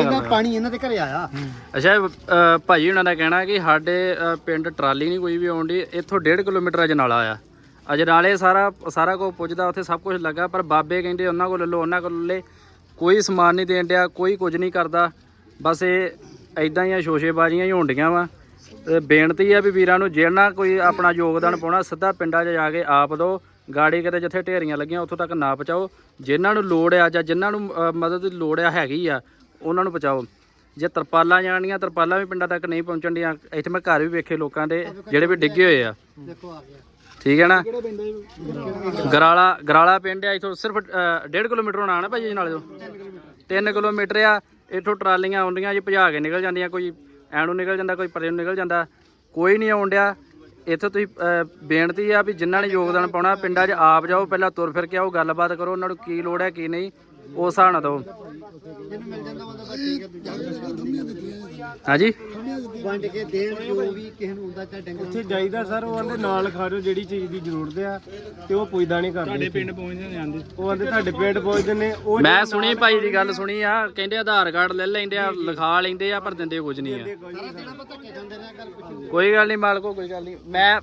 ਇਹਨਾਂ ਪਾਣੀ ਇਹਨਾਂ ਦੇ ਘਰੇ ਆਇਆ। ਅੱਛਾ ਅ, ਭਾਜੀ ਉਹਨਾਂ ਦਾ ਕਹਿਣਾ ਕਿ ਸਾਡੇ ਪਿੰਡ ਟਰਾਲੀ ਨਹੀਂ ਕੋਈ ਵੀ ਆਉਂਦੀ ਇੱਥੋਂ 1.5 ਕਿਲੋਮੀਟਰ ਅਜਨਾਲਾ ਆ ਅਜਨਾਲੇ ਸਾਰਾ ਸਾਰਾ ਕੁਝ ਪੁੱਜਦਾ ਉੱਥੇ ਸਭ ਕੁਝ ਲੱਗਾ ਪਰ ਬਾਬੇ ਕਹਿੰਦੇ ਉਹਨਾਂ ਕੋਲ ਲੈ ਉਹਨਾਂ ਕੋਲ ਲੈ। ਕੋਈ ਸਮਾਨ ਨਹੀਂ ਦੇਣ ਡਿਆ ਕੋਈ ਕੁਝ ਨਹੀਂ ਕਰਦਾ। ਬਸ ਇਹ ਐਦਾਂ ਹੀ ਆ ਸ਼ੋਸ਼ੇਬਾਜ਼ੀਆਂ ਹੀ ਹੁੰਦੀਆਂ ਵਾ। ਤੇ ਬੇਨਤੀ ਆ ਵੀ ਵੀਰਾਂ ਨੂੰ ਜਿਹੜਾ ਕੋਈ ਆਪਣਾ ਯੋਗਦਾਨ ਪਾਉਣਾ ਸਿੱਧਾ ਪਿੰਡਾਂ 'ਚ ਜਾ ਕੇ ਆਪ ਦੋ। ਗਾੜੀ ਕਿਤੇ ਜਿੱਥੇ ਢੇਰੀਆਂ ਲੱਗੀਆਂ ਉੱਥੋਂ ਤੱਕ ਨਾ ਪਹੁੰਚਾਓ। ਜਿਨ੍ਹਾਂ ਨੂੰ ਲੋੜ ਆ ਜਾਂ ਜਿਨ੍ਹਾਂ ਨੂੰ ਅ, ਮਦਦ ਦੀ ਲੋੜ ਆ ਹੈਗੀ ਆ ਉਹਨਾਂ ਨੂੰ ਪਹੁੰਚਾਓ। ਜੇ ਤਰਪਾਲਾਂ ਜਾਣੀਆਂ ਤਰਪਾਲਾਂ ਵੀ ਪਿੰਡਾਂ ਤੱਕ ਨਹੀਂ ਪਹੁੰਚਣ ਦੀਆਂ ਇੱਥੇ ਮੈਂ ਘਰ ਵੀ ਵੇਖੇ ਲੋਕਾਂ ਦੇ ਜਿਹੜੇ ਵੀ ਡਿੱਗੇ ਹੋਏ ਆ। ਦੇਖੋ ਆ ਗਿਆ। ਠੀਕ ਹੈ ਨਾ? ਗਰਾਲਾ ਗਰਾਲਾ ਪਿੰਡ ਆ ਇਥੋਂ ਸਿਰਫ 1.5 ਕਿਲੋਮੀਟਰ ਹੋਣਾ ਨਾ ਭਾਜੀ ਨਾਲੇ ਤੋਂ। 3 ਕਿਲੋਮੀਟਰ ਆ ਇਥੋਂ ਟਰਾਲੀਆਂ ਆਉਂਦੀਆਂ ਜੀ ਭਜਾ ਕੇ ਨਿਕਲ ਜਾਂਦੀਆਂ ਕੋਈ ਐਣੂ ਨਿਕਲ ਜਾਂਦਾ ਕੋਈ ਪਰੇ ਨੂੰ ਨਿਕਲ ਜਾਂਦਾ ਕੋਈ ਨਹੀਂ ਆਉਣ ਡਿਆ। ਇੱਥੇ ਤੁਸੀਂ ਬੇਨਤੀ ਆ ਵੀ ਜਿਨ੍ਹਾਂ ਨੇ ਯੋਗਦਾਨ ਪਾਉਣਾ ਪਿੰਡਾਂ 'ਚ ਆਪ ਜਾਓ ਪਹਿਲਾਂ ਤੁਰ ਫਿਰ ਕੇ ਆਓ ਗੱਲਬਾਤ ਕਰੋ ਉਹਨਾਂ ਨੂੰ ਕੀ ਲੋੜ ਹੈ ਕੀ ਨਹੀਂ। ਉਸ ਹਿਸਾਬ ਨਾਲ ਦਿਓ ਜਿਹਨੂੰ ਮਿਲ ਜਾਂਦਾ ਬੰਦਾ ਬਸ ਠੀਕ ਹੈ ਦੂਜਾ ਹਾਂਜੀ? ਵੰਡ ਕੇ ਦੇਣ ਜੋ ਵੀ ਕਿਸੇ ਨੂੰ ਹੁੰਦਾ ਚਾਹੇ ਡੰਗਰ ਉੱਥੇ ਜਾਈਦਾ ਸਰ ਉਹ ਆਂਦੇ ਨਾਲ ਖਾ ਜਾਓ ਜਿਹੜੀ ਚੀਜ਼ ਦੀ ਜ਼ਰੂਰਤ ਆ ਤੇ ਉਹ ਪੁੱਛਦਾ ਨਹੀਂ ਕਰਦੇ ਤੁਹਾਡੇ ਪਿੰਡ ਪਹੁੰਚਦੇ ਜਾਂਦੇ ਉਹ ਆਂਦੇ ਤੁਹਾਡੇ ਪਿੰਡ ਪਹੁੰਚਦੇ ਨੇ ਉਹ ਮੈਂ ਸੁਣੀ ਭਾਈ ਦੀ ਗੱਲ ਸੁਣੀ ਆ ਕਹਿੰਦੇ ਆਧਾਰ ਕਾਰਡ ਲੈ ਲੈਂਦੇ ਆ ਲਿਖਾ ਲੈਂਦੇ ਆ ਪਰ ਦਿੰਦੇ ਕੁਝ ਨਹੀਂ ਆ। ਕੋਈ ਗੱਲ ਨਹੀਂ ਮਾਲਕੋ ਕੋਈ ਗੱਲ ਨਹੀਂ। ਮੈਂ